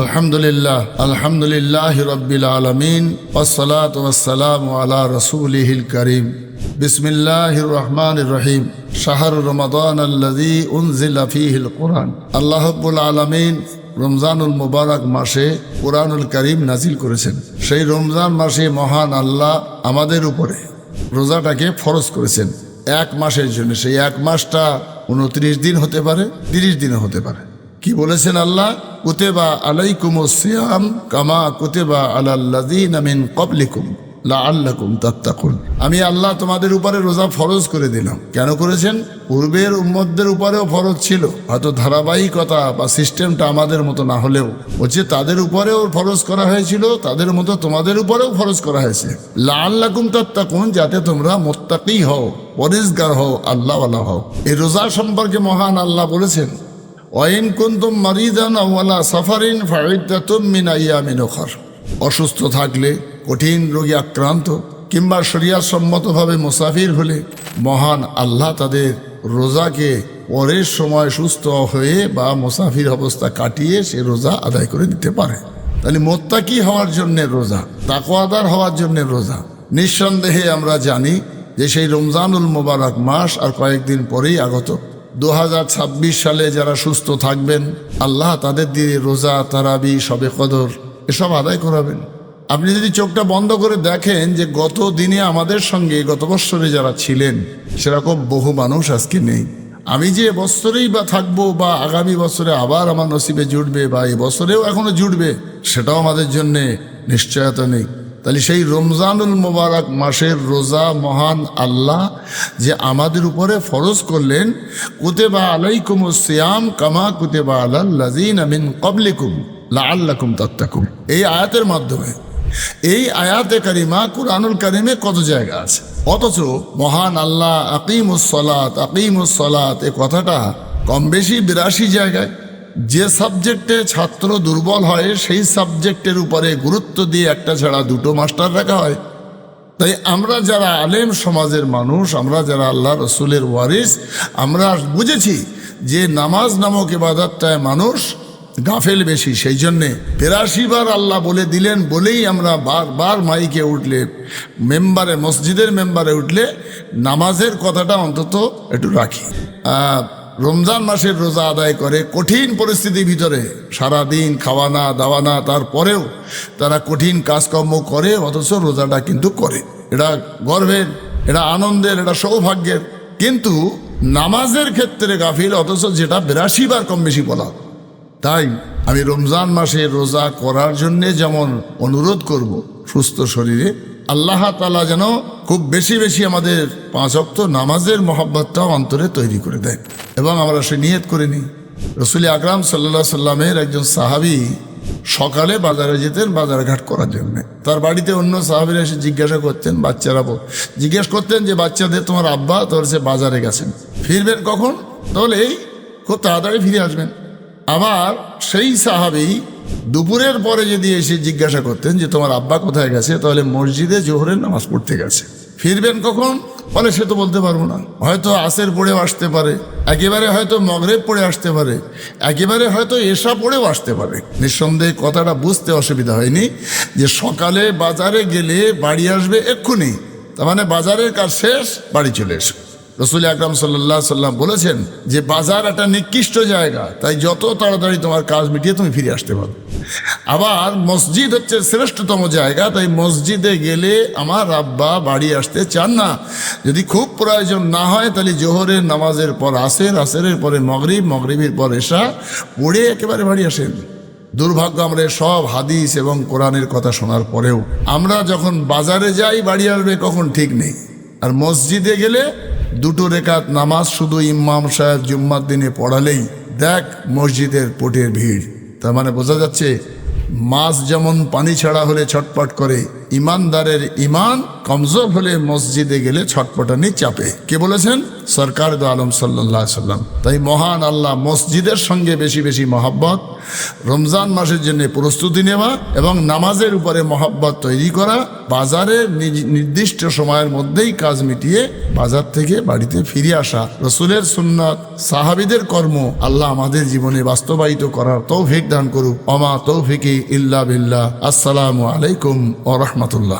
আলহামদুলিল্লাহ আলহামদুলিল্লাহ রব্বিল আলমিন ওসলাত ওসালাম আলা রসুলিহিল করিম। বিসমিল্লাহ রহমান রহিম। শাহর রমাদান আল্লাজি উনজিলা ফিহিল কোরআন। আল্লাহবুল আলমিন রমজানুল মুবারক মাসে কোরআনুল করিম নাজিল করেছেন। সেই রমজান মাসে মহান আল্লাহ আমাদের উপরে রোজাটাকে ফরজ করেছেন। এক মাসের জন্য, সেই এক মাসটা উনত্রিশ দিন হতে পারে, তিরিশ দিনও হতে পারে। কি বলেছেন আল্লাহ? কুতেবা আলাইকুম সিয়াম কামা কুতেবা আলাল্লাযীনা মিন ক্বাবলিকুম লাআল্লাকুম তাত্তাকুন। আমি আল্লাহ তোমাদের উপরে রোজা ফরজ করে দিলাম। কেন করেছেন? পূর্বের উম্মতদের উপরেও ফরজ ছিল। হয়তো ধারাবাহিকতা বা সিস্টেমটা আমাদের মতো না হলেও। হচ্ছে তাদের উপরেও ফরজ করা হয়েছিল, তাদের মতো তোমাদের উপরেও ফরজ করা হয়েছে। লাআল্লাকুম তাত্তাকুন, যাতে তোমরা মোত্তাকি হও পরিষ্কার হও, আল্লাহওয়ালা হও। এই রোজা সম্পর্কে মহান আল্লাহ বলেছেন ওয়াইন কুন্তুম মারিদান আওয়ালা সাফারিন ফাইদাতুম মিন আইয়ামিন অসুস্থ থাকলে, কঠিন রোগী আক্রান্ত কিংবা শরিয়াসম্মতভাবে মুসাফির হলে মহান আল্লাহ তাদের রোজাকে পরের সময় সুস্থ হয়ে বা মুসাফির অবস্থা কাটিয়ে সে রোজা আদায় করে দিতে পারে। তাহলে মোত্তাকি হওয়ার জন্যে রোজা তাকোয়াদার হওয়ার জন্যে রোজা। নিঃসন্দেহে আমরা জানি যে সেই রমজানুল মোবারক মাস আর কয়েকদিন পরেই আগত। দু হাজার ছাব্বিশ সালে যারা সুস্থ থাকবেন, আল্লাহ তাদের দিয়ে রোজা, তারাবি, সবে কদর এসব আদায় করাবেন। আপনি যদি চোখটা বন্ধ করে দেখেন যে গত দিনে আমাদের সঙ্গে গত বৎসরে যারা ছিলেন, সেরকম বহু মানুষ আজকে নেই। আমি যে বছরেই বা থাকব বা আগামী বছরে আবার আমার নসিবে জুটবে বা এই বছরেও এখনও জুটবে, সেটাও আমাদের জন্যে নিশ্চয়তা নেই। তাহলে সেই রমজানুল মোবারক মাসের রোজা মহান আল্লাহ যে আমাদের উপরে ফরজ করলেন, কুতেবা আলাইকুম সিয়াম কামা কুতেবা আলাল্লাজিন আমিন কবলিকুম লাআল্লাকুম তাত্তাকুম এই আয়াতের মাধ্যমে, এই আয়াতে কারিমা কুরআনুল কারিমে কত জায়গা আছে? অথচ মহান আল্লাহ আকিমুস সলাত আকিমুস সলাত, এ কথাটা কম বেশি বিরাশি জায়গায়। যে সাবজেক্টে ছাত্র দুর্বল হয়, সেই সাবজেক্টের উপরে গুরুত্ব দিয়ে একটা ছাড়া দুটো মাস্টার রাখা হয়। তাই আমরা যারা আলেম সমাজের মানুষ, আমরা যারা আল্লাহ রসুলের ওয়ারিস, আমরা বুঝেছি যে নামাজ নামক এবাদতটায় মানুষ গাফেল বেশি। সেই জন্যে তেরাশি বার আল্লাহ বলে দিলেন, বলেই আমরা বারবার মাইকে উঠলে, মেম্বারে, মসজিদের মেম্বারে উঠলে নামাজের কথাটা অন্তত একটু রাখি। রমজান মাসের রোজা আদায় করে কঠিন পরিস্থিতির ভিতরে সারা দিন খাওয়া না দাওয়া না তারপরেও তারা কঠিন কাজকর্ম করে, অথচ রোজাটা কিন্তু করে। এটা গর্বের, এটা আনন্দের, এটা সৌভাগ্যের। কিন্তু নামাজের ক্ষেত্রে গাফিল, অথচ যেটা বিরাশি বার কম বেশি বলা। তাই আমি রমজান মাসে রোজা করার জন্যে যেমন অনুরোধ করব সুস্থ শরীরে আল্লাহ তালা যেন খুব বেশি বেশি আমাদের পাঁচ অক্ত নামাজের মহব্বতটাও অন্তরে তৈরি করে দেয়। এবং আমরা সে নিয়ত করে নিই। রসুল আকরাম সাল্লা সাল্লামের একজন সাহাবি সকালে বাজারে যেতেন বাজারঘাট করার জন্য। তার বাড়িতে অন্য সাহাবিরা এসে জিজ্ঞাসা করতেন, বাচ্চারা জিজ্ঞেস করতেন যে, বাচ্চাদের তোমার আব্বা তোর সে বাজারে গেছেন, ফিরবেন কখন? তাহলে এই খুব তাড়াতাড়ি ফিরে আসবেন। আবার সেই সাহাবি দুপুরের পরে যদি এসে জিজ্ঞাসা করতেন যে তোমার আব্বা কোথায় গেছে, তাহলে মসজিদে জোহরের নামাজ পড়তে গেছে। ফিরবেন কখন? বলে, সে তো বলতে পারব না। হয়তো আসের পড়েও আসতে পারে, একেবারে হয়তো মগরেব পড়ে আসতে পারে, একেবারে হয়তো এসা পড়েও আসতে পারে। নিঃসন্দেহে কথাটা বুঝতে অসুবিধা হয়নি যে সকালে বাজারে গেলে বাড়ি আসবে এক্ষুনি। তার মানে বাজারের কাজ শেষ, বাড়ি চলে এসো। রসুল আকরাম সাল্লাহ সাল্লাম বলেছেন যে বাজার একটা নিকৃষ্ট জায়গা, তাই যত তাড়াতাড়ি তোমার কাজ মিটিয়ে তুমি ফিরে আসতে পারো। আবার মসজিদ হচ্ছে শ্রেষ্ঠতম জায়গা, তাই মসজিদে গেলে আমার আব্বা বাড়ি আসতে চান না। যদি খুব প্রয়োজন না হয়, তাহলে জোহরের নামাজের পর আসের আসেরের পরে মগরিব, মগরিবের পর এসা পড়ে একেবারে বাড়ি আসেন। দুর্ভাগ্য, আমরা সব হাদিস এবং কোরআনের কথা শোনার পরেও আমরা যখন বাজারে যাই, বাড়ি আসবে কখন ঠিক নেই। আর মসজিদে গেলে দুটো রেখাত নামাজ শুধু ইমাম সাহেব জুম্মার দিনে পড়ালেই, দেখ মসজিদের পোটের ভিড়। তার মানে বোঝা যাচ্ছে, মাছ যেমন পানি ছাড়া হলে ছটপট করে, ইমানদারের ইমান কমজোর হলে মসজিদে গেলে ছটপটানি চাপে। কে বলেছেন? সরকার দু আলম সাল্লাম। তাই মহান আল্লাহ মসজিদের সঙ্গে বেশি বেশি মহাব্বত রমজান মাসের জন্য প্রস্তুতি নেওয়া এবং নামাজের উপরে মহাব্বত তৈরি করা বাজারের নির্দিষ্ট সময়ের মধ্যেই কাজ মিটিয়ে বাজার থেকে বাড়িতে ফিরে আসা, রসুলের সুন্নাত, সাহাবিদের কর্ম, আল্লাহ আমাদের জীবনে বাস্তবায়িত করার তৌফিক দান করুক। অমা তৌফিকি ইল্লা বিল্লাহ। আসসালামু আলাইকুম ও রহমতুল্লাহ।